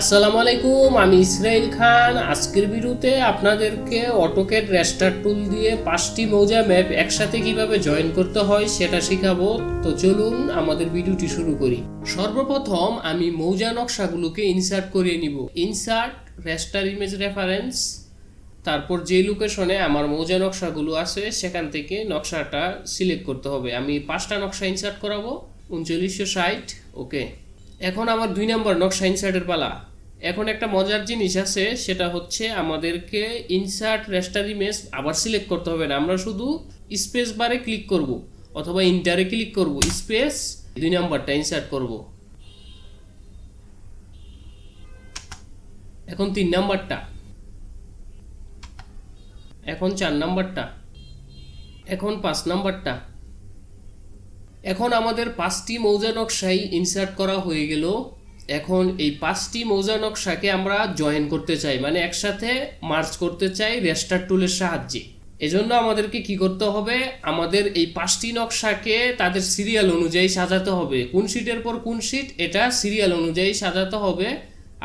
আসসালামু আলাইকুম, আমি ইসরাইল খান। আজকের ভিডিওতে আপনাদেরকে অটোকেট রেস্টার টুল দিয়ে পাঁচটি মৌজা ম্যাপ একসাথে কীভাবে জয়েন করতে হয় সেটা শেখাবো। তো চলুন আমাদের ভিডিওটি শুরু করি। সর্বপ্রথম আমি মৌজা নকশাগুলোকে ইনসার্ট করে নিব। ইনসার্ট রেস্টার ইমেজ রেফারেন্স তারপর যে লোকেশনে আমার মৌজা নকশাগুলো আছে, সেখান থেকে নকশাটা সিলেক্ট করতে হবে। আমি পাঁচটা নকশা ইনসার্ট করাবো। উনচল্লিশশো ষাট ওকে এখন আমার দুই নম্বর নকশা ইনসার্টের পালা। এখন একটা মজার জিনিস আছে, সেটা হচ্ছে আমাদেরকে ইনসার্ট রেস্টার ইমেজ আবার সিলেক্ট করতে হবে না। আমরা শুধু স্পেস বারে ক্লিক করব, অথবা ইন্টারে ক্লিক করব স্পেস দুই নাম্বারটা ইনসার্ট করব। এখন তিন নাম্বারটা। এখন চার নাম্বারটা। এখন পাঁচ নাম্বারটা। এখন আমাদের পাঁচটি মৌজা নকশাই ইনসার্ট করা হয়ে গেল। এখন এই পাঁচটি মৌজা নকশাকে আমরা জয়েন করতে চাই মানে একসাথে মার্চ করতে চাই রেস্টার টুলের সাহায্যে। এজন্য আমাদেরকে কি করতে হবে? আমাদের এই পাঁচটি নকশাকে তাদের সিরিয়াল অনুযায়ী সাজাতে হবে। কোন শিটের পর কোন শিট এটা সিরিয়াল অনুযায়ী সাজাতে হবে।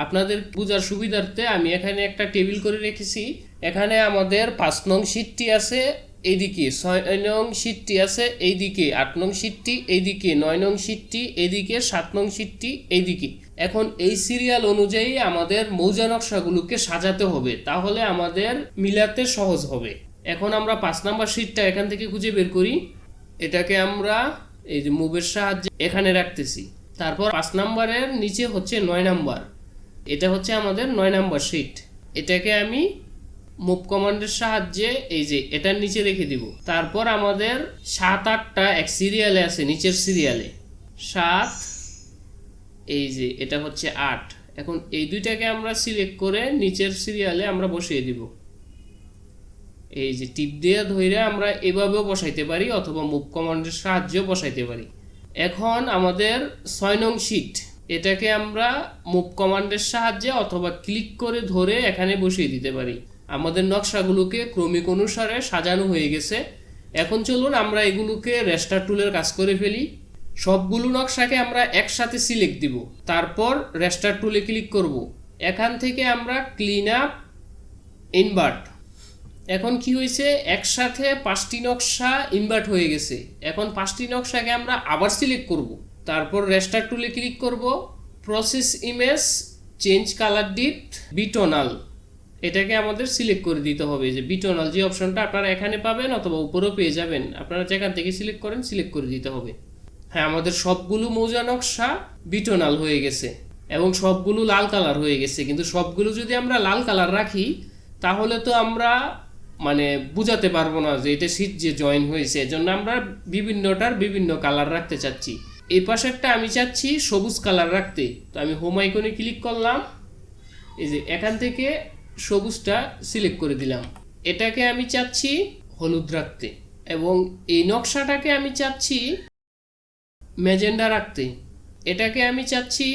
আপনাদের পূজার সুবিধার্থে আমি এখানে একটা টেবিল করে রেখেছি। এখানে আমাদের পাঁচ নং শিটটি আছে। এইদিকে ছয় নং সিটটি আছে এইদিকে আট নং শিটটি, এইদিকে নয় নং শিটটি, এইদিকে সাত নং শিটটি, এইদিকে। এখন এই সিরিয়াল অনুযায়ী আমাদের মৌজা নকশাগুলোকে সাজাতে হবে, তাহলে আমাদের মিলাতে সহজ হবে। এখন আমরা পাঁচ নাম্বার সিটটা এখান থেকে খুঁজে বের করি। এটাকে আমরা এই যে মুভের সাহায্যে এখানে রাখতেছি। তারপর পাঁচ নাম্বারের নিচে হচ্ছে নয় নাম্বার। এটা হচ্ছে আমাদের নয় নাম্বার সিট এটাকে আমি মুভ কমান্ডের সাহায্যে এই যে এটার নিচে রেখে দিব। তারপর আমাদের সাত, আটটা এক সিরিয়ালে আছে, নিচের সিরিয়ালে। সাত, এই যে এটা হচ্ছে আট। এখন এই দুইটাকে আমরা সিলেক্ট করে নিচের সিরিয়ালে আমরা বসিয়ে দিব। এই যে টিপ দিয়ে ধরে আমরা এভাবেও বসাইতে পারি অথবা মুভ কমান্ডের সাহায্যেও বসাইতে পারি। এখন আমাদের ছয় নং শিট, এটাকে আমরা মুভ কমান্ডের সাহায্যে অথবা ক্লিক করে ধরে এখানে বসিয়ে দিতে পারি। আমাদের নকশাগুলোকে ক্রমিক অনুসারে সাজানো হয়ে গেছে। এখন চলুন আমরা এগুলোকে রেস্টার টুলের কাজ করে ফেলি। সবগুলো নকশাকে আমরা একসাথে সিলেক্ট দিব। তারপর রেস্টার টুলে ক্লিক করব। এখান থেকে আমরা ক্লিন আপ, ইনভার্ট। এখন কি হয়েছে? একসাথে পাঁচটি নকশা ইনভার্ট হয়ে গেছে। এখন পাঁচটি নকশাকে আমরা আবার সিলেক্ট করব। তারপর রেস্টার টুলে ক্লিক করব। Process image, change colour depth bitonal. এটাকে আমাদের সিলেক্ট করে দিতে হবে যে বিটনাল যে অপশনটা আপনারা এখানে পাবেন অথবা উপরেও পেয়ে যাবেন, আপনারা যেখান থেকে সিলেক্ট করেন সিলেক্ট করে দিতে হবে। হ্যাঁ আমাদের সবগুলো মৌজা নকশা বিটনাল হয়ে গেছে এবং সবগুলো লাল কালার হয়ে গেছে। কিন্তু সবগুলো যদি আমরা লাল কালার রাখি, তাহলে তো আমরা মানে বুঝাতে পারব না যে এটা শীত যে জয়েন হয়েছে। এজন্য আমরা বিভিন্নটার বিভিন্ন কালার রাখতে চাচ্ছি। এই পাশেরটা আমি চাচ্ছি সবুজ কালার রাখতে। তো আমি হোম আইকনে ক্লিক করলাম। এই যে এখান থেকে সবুজটা সিলেক্ট করে দিলাম। এটাকে আমি চাচ্ছি হলুদ রাখতে এবং এই নকশাটাকে আমি চাচ্ছি ম্যাজেন্ডা রাখতে। এটাকে আমি চাচ্ছি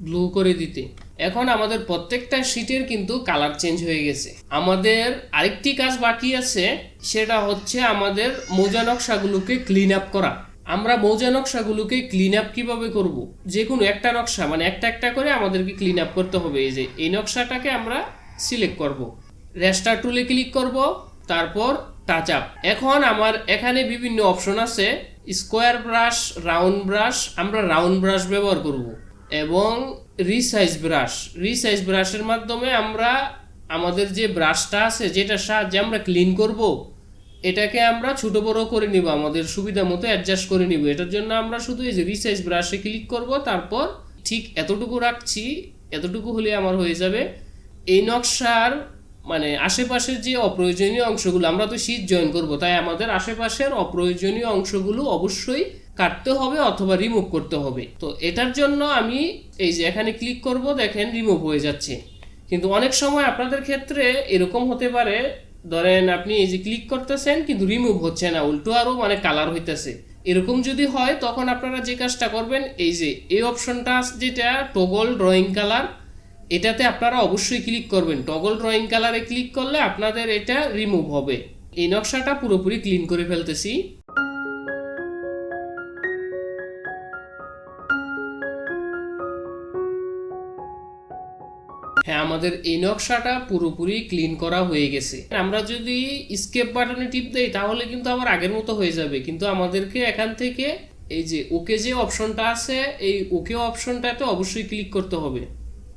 ব্লু করে দিতে। এখন আমাদের প্রত্যেকটা শিটের কিন্তু কালার চেঞ্জ হয়ে গেছে। আমাদের আরেকটি কাজ বাকি আছে, সেটা হচ্ছে আমাদের মৌজা নকশাগুলোকে ক্লিন আপ করা। আমরা মৌজা নকশাগুলোকে ক্লিন আপ কীভাবে করব? যে কোনো একটা নকশা মানে একটা একটা করে আমাদেরকে ক্লিন আপ করতে হবে। এই যে, এই নকশাটাকে আমরা সিলেক্ট করব। রেস্টার টুলে ক্লিক করব, তারপর টাচ আপ এখন আমার এখানে বিভিন্ন অপশন আছে স্কোয়ার ব্রাশ রাউন্ড ব্রাশ আমরা রাউন্ড ব্রাশ ব্যবহার করব এবং রিসাইজ ব্রাশ রিসাইজ ব্রাশের মাধ্যমে আমরা আমাদের যে ব্রাশটা আছে যেটা সাহায্যে আমরা ক্লিন করব, এটাকে আমরা ছোট বড় করে নিব, আমাদের সুবিধা মতো অ্যাডজাস্ট করে নিব। এটার জন্য আমরা শুধু এই যে রিসাইজ ব্রাশে ক্লিক করব, তারপর ঠিক এতটুকু রাখছি, এতটুকু হলে আমার হয়ে যাবে এই নকশার মানে আশেপাশের যে অপ্রয়োজনীয় অংশগুলো, আমরা তো শীত জয়েন করব, তাই আমাদের আশেপাশের অপ্রয়োজনীয় অংশগুলো অবশ্যই কাটতে হবে অথবা রিমুভ করতে হবে। তো এটার জন্য আমি এই যে এখানে ক্লিক করব, দেখেন রিমুভ হয়ে যাচ্ছে। কিন্তু অনেক সময় আপনাদের ক্ষেত্রে এরকম হতে পারে, ধরেন আপনি এই যে ক্লিক করতেছেন, কিন্তু রিমুভ হচ্ছে না, উল্টো আরও মানে কালার হইতেছে। এরকম যদি হয়, তখন আপনারা যে কাজটা করবেন, এই যে এই অপশনটা যেটা টোগল ড্রয়িং কালার এটাতে আপনারা অবশ্যই ক্লিক করবেন। টগল ড্রয়িং কালারে ক্লিক করলে আপনাদের এটা রিমুভ হবে। এই নকশাটা পুরোপুরি ক্লিন করে ফেলতেছি। হ্যাঁ আমাদের এই নকশাটা পুরোপুরি ক্লিন করা হয়ে গেছে। আমরা যদি স্কেপ বাটনে টিপ দেই, তাহলে কিন্তু আবার আগের মতো হয়ে যাবে। কিন্তু আমাদেরকে এখান থেকে এই যে ওকে যে অপশনটা আছে, এই ওকে অপশনটাতে অবশ্যই ক্লিক করতে হবে।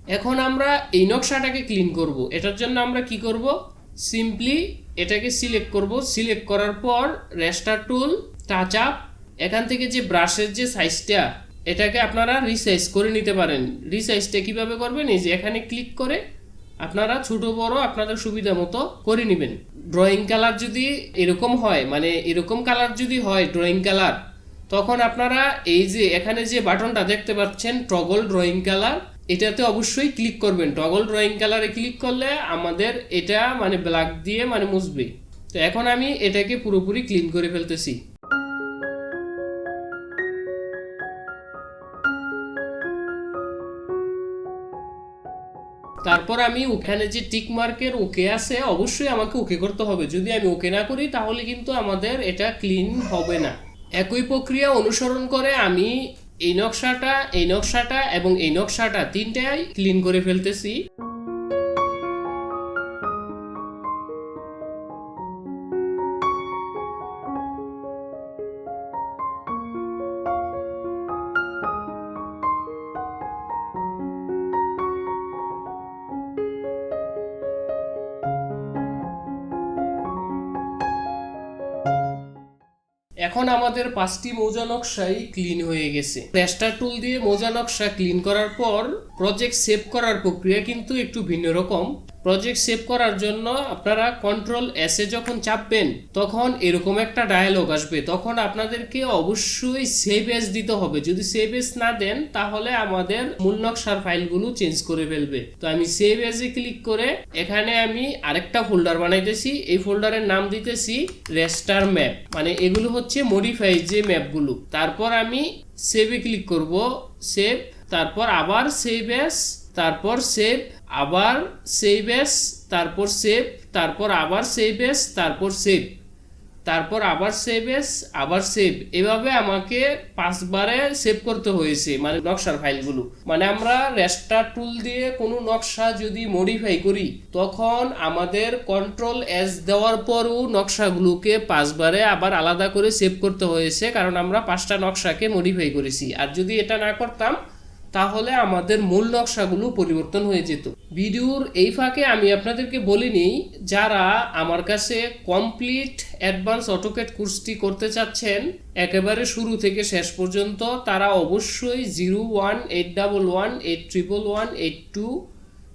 এখন আমরা এই নকশাটাকে ক্লিন করব। এটার জন্য আমরা কি করব? সিম্পলি এটাকে সিলেক্ট করব। সিলেক্ট করার পর রেস্টার টুল টাচ আপ এখান থেকে যে ব্রাশের যে সাইজটা এটাকে আপনারা রিসাইজ করে নিতে পারেন। রিসাইজটা কীভাবে করবেন? এই যে এখানে ক্লিক করে আপনারা ছোট, বড় আপনাদের সুবিধা মতো করে নেবেন। ড্রয়িং কালার যদি এরকম হয় মানে এরকম কালার যদি হয় ড্রয়িং কালার তখন আপনারা এই যে এখানে যে বাটনটা দেখতে পাচ্ছেন টগল ড্রয়িং কালার এটাতে অবশ্যই ক্লিক করবেন। টগল ড্রয়িং কালারে ক্লিক করলে আমাদের এটা মানে ব্ল্যাক দিয়ে মানে মুছবে। তো এখন আমি এটাকে পুরোপুরি ক্লিন করে ফেলতেছি। তারপর আমি ওখানে যে টিক মার্কের ওকে আছে, অবশ্যই আমাকে ওকে করতে হবে। যদি আমি ওকে না করি, তাহলে কিন্তু আমাদের এটা ক্লিন হবে না। একই প্রক্রিয়া অনুসরণ করে আমি এই নকশাটা এই নকশাটা এবং এই নকশাটা তিনটাই ক্লিন করে ফেলতেছি। এখন আমাদের পাঁচটি মোজা নকশাই ক্লিন হয়ে গেছে। প্লাস্টার টুল দিয়ে মোজা নকশা ক্লিন করার পর প্রজেক্ট সেভ করার প্রক্রিয়া কিন্তু একটু ভিন্ন রকম। প্রজেক্ট সেভ করার জন্য আপনারা কন্ট্রোল এস যখন চাপবেন, তখন এরকম একটা ডায়ালগ আসবে। তখন আপনাদেরকে অবশ্যই সেভ এস দিতে হবে। যদি সেভ এস না দেন, তাহলে আমাদের মূল নকশার ফাইলগুলো চেঞ্জ করে ফেলবে। তো আমি সেভ এস এ ক্লিক করে এখানে আমি আরেকটা ফোল্ডার বানাইতেছি। এই ফোল্ডারের নাম দিতেছি রেস্টার ম্যাপ মানে এগুলো হচ্ছে মডিফাই যে ম্যাপগুলো তারপর আমি সেভে ক্লিক করব। সেভ তারপর আবার সেভ এস তারপর সেভ আবার সেভ এস তারপর সেভ তারপর আবার সেভ এস তারপর সেভ তারপর আবার সেভ এস আবার সেভ এভাবে আমাকে পাঁচবারে সেভ করতে হয়েছে মানে নকশার ফাইলগুলো। মানে আমরা রেস্টার টুল দিয়ে কোনো নকশা যদি মডিফাই করি, তখন আমাদের কন্ট্রোল এস দেওয়ার পরও নকশাগুলোকে পাঁচবারে আবার আলাদা করে সেভ করতে হয়েছে, কারণ আমরা পাঁচটা নকশাকে মডিফাই করেছি। আর যদি এটা না করতাম তাহলে আমাদের মূল নকশাগুলো পরিবর্তন হয়ে যেত। ভিডিওর এই ফাঁকে আমি আপনাদেরকে বলিনি যারা আমার কাছে কমপ্লিট অ্যাডভান্স অটোকেট কোর্সটি করতে চাচ্ছেন, একেবারে শুরু থেকে শেষ পর্যন্ত তারা অবশ্যই zero one eight double one eight triple one eight two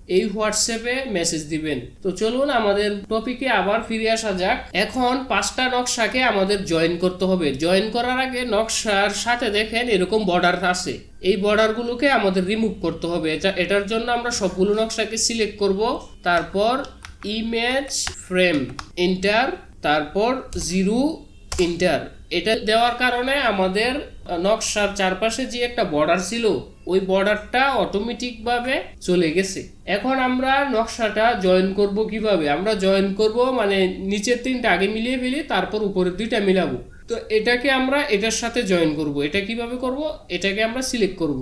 এই হোয়াটসঅ্যাপে মেসেজ দিবেন। তো চলুন আমাদের টপিকে আবার ফিরে আসা যাক। এখন পাঁচটা নকশাকে আমাদের জয়েন করতে হবে। জয়েন করার আগে নকশার সাথে দেখেন এরকম বর্ডার আছে। এই বর্ডারগুলোকে আমাদের রিমুভ করতে হবে। এটা, এটার জন্য আমরা সবগুলো নকশাকে সিলেক্ট করব। তারপর ইমেজ ফ্রেম ইন্টার তারপর জিরো ইন্টার এটা দেওয়ার কারণে আমাদের নকশার চারপাশে যে একটা বর্ডার ছিল, ওই বর্ডারটা অটোমেটিকভাবে চলে গেছে। এখন আমরা নকশাটা জয়েন করব কীভাবে? আমরা জয়েন করব মানে নিচের তিনটা আগে মিলিয়ে ফেলি, তারপর উপরের দুইটা মিলাবো। তো এটাকে আমরা এটার সাথে জয়েন করব। এটা কীভাবে করব? এটাকে আমরা সিলেক্ট করব।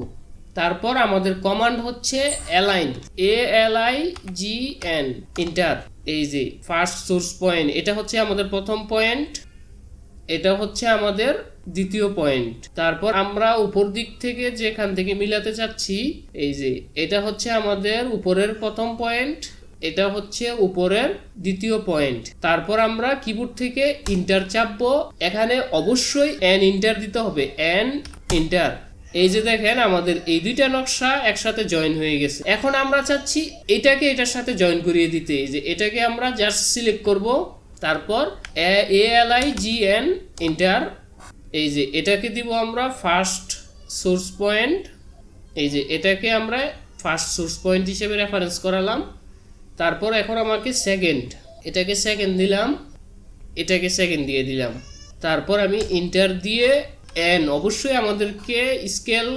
তারপর আমাদের কমান্ড হচ্ছে align A L I G N enter এই যে ফার্স্ট সোর্স পয়েন্ট এটা হচ্ছে আমাদের প্রথম পয়েন্ট এটা হচ্ছে আমাদের দ্বিতীয় পয়েন্ট তারপর আমরা উপর দিক থেকে যেখান থেকে মিলাতে চাচ্ছি, এই যে, এটা হচ্ছে আমাদের উপরের প্রথম পয়েন্ট এটা হচ্ছে উপরের দ্বিতীয় পয়েন্ট তারপর আমরা কিবোর্ড থেকে ইন্টার চাপবো। এখানে অবশ্যই এন ইন্টার দিতে হবে। এন ইন্টার এই যে দেখেন, আমাদের এই দুইটা নকশা একসাথে জয়েন হয়ে গেছে। এখন আমরা চাচ্ছি এটাকে এটার সাথে জয়েন করিয়ে দিতে। এই যে, এটাকে আমরা জাস্ট সিলেক্ট করব। তারপর A L I G N enter এই যে এটাকে দিব আমরা ফার্স্ট সোর্স পয়েন্ট এই যে এটাকে আমরা ফার্স্ট সোর্স পয়েন্ট হিসেবে রেফারেন্স করালাম। তারপর এখন আমাকে সেকেন্ড এটাকে সেকেন্ড দিলাম। এটাকে সেকেন্ড দিয়ে দিলাম। তারপর আমি ইন্টার দিয়ে এন অবশ্যই আমাদেরকে স্কেল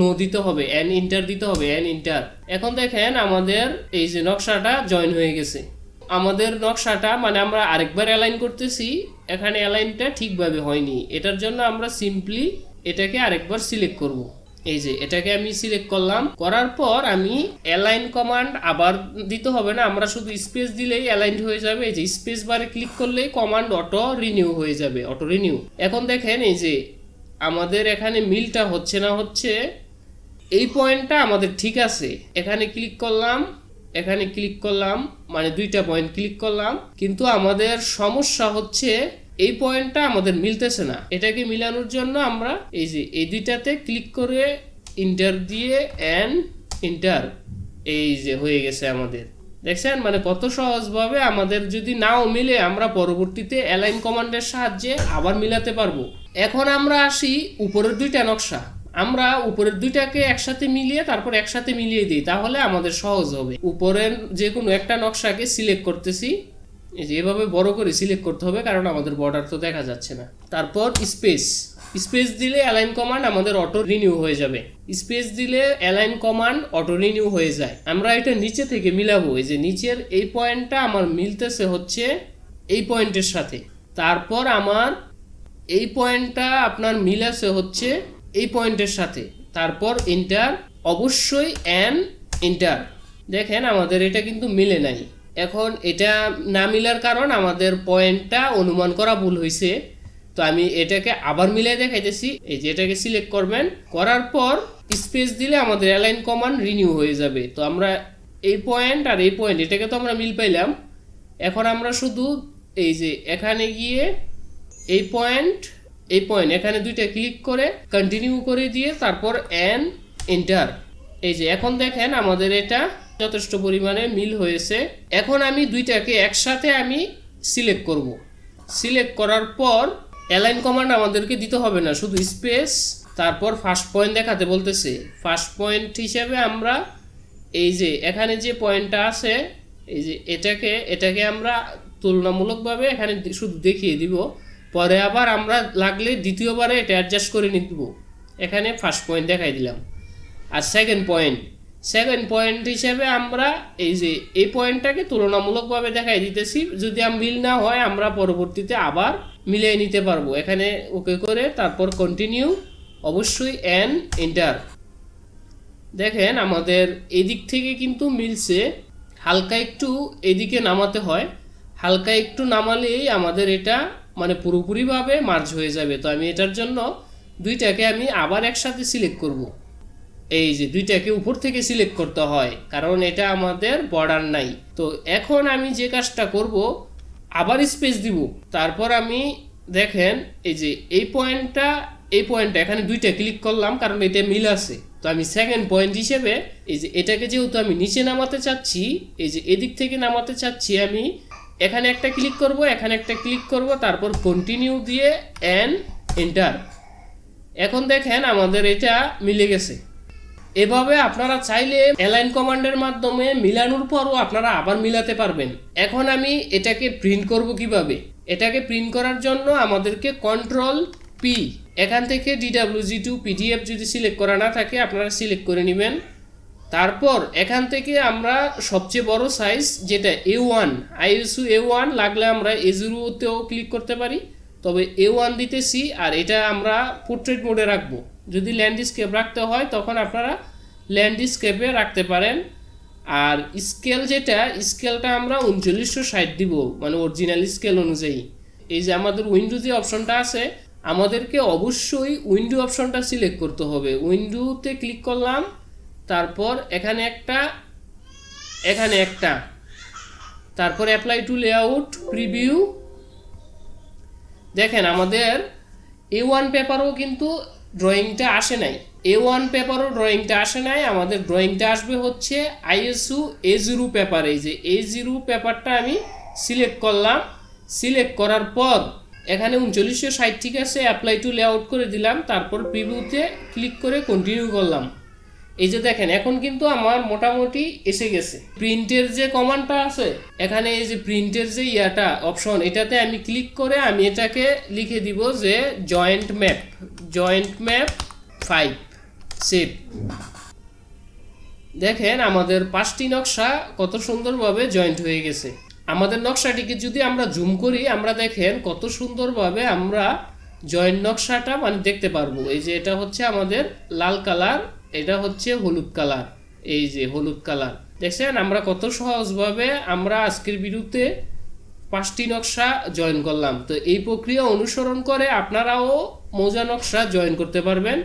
নো দিতে হবে। এন ইন্টার দিতে হবে। এন ইন্টার এখন দেখেন আমাদের এই যে নকশাটা জয়েন হয়ে গেছে। আমাদের নকশাটা মানে আমরা আরেকবার অ্যালাইন করতেছি, এখানে অ্যালাইনটা ঠিকভাবে হয়নি। এটার জন্য আমরা সিম্পলি এটাকে আরেকবার সিলেক্ট করব। এই যে, এটাকে আমি সিলেক্ট করলাম। করার পর আমি অ্যালাইন কমান্ড আবার দিতে হবে না, আমরা শুধু স্পেস দিলেই অ্যালাইন হয়ে যাবে। এই যে স্পেস বারে ক্লিক করলেই কমান্ড অটো রিনিউ হয়ে যাবে অটো রিনিউ এখন দেখেন এই যে, আমাদের এখানে মিলটা হচ্ছে না হচ্ছে, এই পয়েন্টটা আমাদের ঠিক আছে। এখানে ক্লিক করলাম এখানে ক্লিক করলাম মানে দুইটা পয়েন্ট ক্লিক করলাম। কিন্তু আমাদের সমস্যা হচ্ছে, এই পয়েন্টটা আমাদের মিলতেছে না। এটাকে মিলানোর জন্য আমরা এই যে এই দুইটাতে ক্লিক করে ইন্টার দিয়ে অ্যান্ড ইন্টার এই যে হয়ে গেছে আমাদের। দেখছেন? মানে কত সহজভাবে আমাদের যদি নাও মিলে, আমরা পরবর্তীতে অ্যালাইন কমান্ডের সাহায্যে আবার মিলাতে পারব। এখন আমরা আসি উপরের দুইটা নকশা। আমরা উপরের দুইটাকে একসাথে মিলিয়ে, তারপর একসাথে মিলিয়ে দিই, তাহলে আমাদের সহজ হবে। উপরের যে কোনো একটা নকশাকে সিলেক্ট করতেছি, এই যে এভাবে বড় করে সিলেক্ট করতে হবে, কারণ আমাদের বর্ডার তো দেখা যাচ্ছে না। তারপর স্পেস স্পেস দিলে অ্যালাইন কমান্ড আমাদের অটো রিনিউ হয়ে যাবে। স্পেস দিলে অ্যালাইন কমান্ড অটো রিনিউ হয়ে যায়। আমরা এটা নিচে থেকে মিলাবো, এই যে নিচের এই পয়েন্টটা আমার মিলতেছে হচ্ছে এই পয়েন্টের সাথে। তারপর আমার এই পয়েন্টটা আপনার মিল আছে হচ্ছে এই পয়েন্টের সাথে। তারপর ইন্টার অবশ্যই অ্যান ইন্টার দেখেন আমাদের এটা কিন্তু মিলে নাই। এখন এটা না মিলার কারণ আমাদের পয়েন্টটা অনুমান করা ভুল হয়েছে। তো আমি এটাকে আবার মিলাই দেখাইতেছি। এই যে এটাকে সিলেক্ট করবেন। করার পর স্পেস দিলে আমাদের অ্যালাইন কমান্ড রিনিউ হয়ে যাবে। তো আমরা এই পয়েন্ট আর এই পয়েন্ট এটাকে তো আমরা মিল পাইলাম। এখন আমরা শুধু এই যে এখানে গিয়ে এই পয়েন্ট এই পয়েন্ট এখানে দুইটা ক্লিক করে কন্টিনিউ করে দিয়ে তারপর এন এন্টার এই যে, এখন দেখেন আমাদের এটা যথেষ্ট পরিমাণে মিল হয়েছে। এখন আমি দুইটাকে একসাথে আমি সিলেক্ট করব। সিলেক্ট করার পর অ্যালাইন কমান্ড আমাদেরকে দিতে হবে না, শুধু স্পেস তারপর ফার্স্ট পয়েন্ট দেখাতে বলতেছে। ফার্স্ট পয়েন্ট হিসেবে আমরা এই যে, এখানে যে পয়েন্টটা আছে, এই যে, এটাকে এটাকে আমরা তুলনামূলকভাবে এখানে শুধু দেখিয়ে দিব। পরে আবার আমরা লাগলে দ্বিতীয়বারে এটা অ্যাডজাস্ট করে নিতে দিব এখানে ফার্স্ট পয়েন্ট দেখাই দিলাম। আর সেকেন্ড পয়েন্ট সেকেন্ড পয়েন্ট হিসেবে আমরা এই যে, এই পয়েন্টটাকে তুলনামূলকভাবে দেখাই দিতেছি। যদি মিল না হয়, আমরা পরবর্তীতে আবার মিলিয়ে নিতে পারব। এখানে ওকে করে তারপর কন্টিনিউ অবশ্যই এন এন্টার দেখেন আমাদের এদিক থেকে কিন্তু মিলছে। হালকা একটু এদিকে নামাতে হয়। হালকা একটু নামালেই আমাদের এটা মানে পুরোপুরিভাবে মার্জ হয়ে যাবে। তো আমি এটার জন্য দুইটাকে আমি আবার একসাথে সিলেক্ট করব। এই যে দুইটাকে উপর থেকে সিলেক্ট করতে হয়, কারণ এটা আমাদের বর্ডার নাই। তো এখন আমি যে কাজটা করব, আবার স্পেস দিব। তারপর আমি দেখেন, এই যে এই পয়েন্টটা এই পয়েন্টটা এখানে দুইটা ক্লিক করলাম, কারণ এটা মিল আছে। তো আমি সেকেন্ড পয়েন্ট হিসেবে, এই যে এটাকে যেহেতু আমি নিচে নামাতে চাচ্ছি, এই যে এদিক থেকে নামাতে চাচ্ছি আমি এখানে একটা ক্লিক করব, এখানে একটা ক্লিক করব, তারপর কন্টিনিউ দিয়ে অ্যান এন্টার এখন দেখেন আমাদের এটা মিলে গেছে। এভাবে আপনারা চাইলে অ্যালাইন কমান্ডের মাধ্যমে মিলানোর পরও আপনারা আবার মিলাতে পারবেন। এখন আমি এটাকে প্রিন্ট করব কীভাবে? এটাকে প্রিন্ট করার জন্য আমাদেরকে কন্ট্রোল পি এখান থেকে ডিডাব্লিউজি টু পিডিএফ যদি সিলেক্ট করা না থাকে, আপনারা সিলেক্ট করে নেবেন। তারপর এখান থেকে আমরা সবচেয়ে বড় সাইজ যেটা এ ওয়ান আইএসু এ ওয়ান লাগলে আমরা এ জিরোতেও ক্লিক করতে পারি। তবে এ ওয়ান দিতেছি আর এটা আমরা পোর্ট্রেট মোডে রাখব। যদি ল্যান্ডস্কেপ রাখতে হয় তখন আপনারা ল্যান্ডস্কেপে রাখতে পারেন। আর স্কেল যেটা স্কেলটা আমরা উনচল্লিশশো ষাট দিব মানে অরিজিনাল স্কেল অনুযায়ী। এই যে আমাদের উইন্ডো যে অপশনটা আছে, আমাদেরকে অবশ্যই উইন্ডো অপশনটা সিলেক্ট করতে হবে। উইন্ডোতে ক্লিক করলাম তারপর এখানে একটা এখানে একটা। তারপর অ্যাপ্লাই টু লেআউট প্রিভিউ দেখেন আমাদের এ ওয়ান পেপারও কিন্তু ড্রয়িংটা আসে নাই। এ ওয়ান পেপারও ড্রয়িংটা আসে নাই। আমাদের ড্রয়িংটা আসবে হচ্ছে আইএসউ এ জিরো পেপার এই যে এ জিরো পেপারটা আমি সিলেক্ট করলাম। সিলেক্ট করার পর এখানে উনচল্লিশশো ষাট ঠিক আছে অ্যাপ্লাই টু লেআউট করে দিলাম। তারপর প্রিভিউতে ক্লিক করে কন্টিনিউ করলাম। এই যে দেখেন, এখন কিন্তু আমার মোটামুটি এসে গেছে। প্রিন্টের যে কমান্ডটা আছে, এখানে এই যে প্রিন্টের যে ইয়াটা অপশন এটাতে আমি ক্লিক করে আমি এটাকে লিখে দিব যে joint map joint map five save দেখেন, আমাদের পাঁচটি নকশা কত সুন্দরভাবে জয়েন্ট হয়ে গেছে। আমাদের নকশাটিকে যদি আমরা জুম করি, আমরা দেখেন কত সুন্দরভাবে আমরা জয়েন্ট নকশাটা মানে দেখতে পারব। এই যে এটা হচ্ছে আমাদের লাল কালার এটা হচ্ছে হলুদ কালার, এই যে হলুদ কালার। দেখছেন, আমরা কত সহজভাবে আমরা আজকের বিরুদ্ধে পাঁচটি নকশা জয়েন করলাম। তো এই প্রক্রিয়া অনুসরণ করে আপনারাও মোজা নকশা জয়েন করতে পারবেন।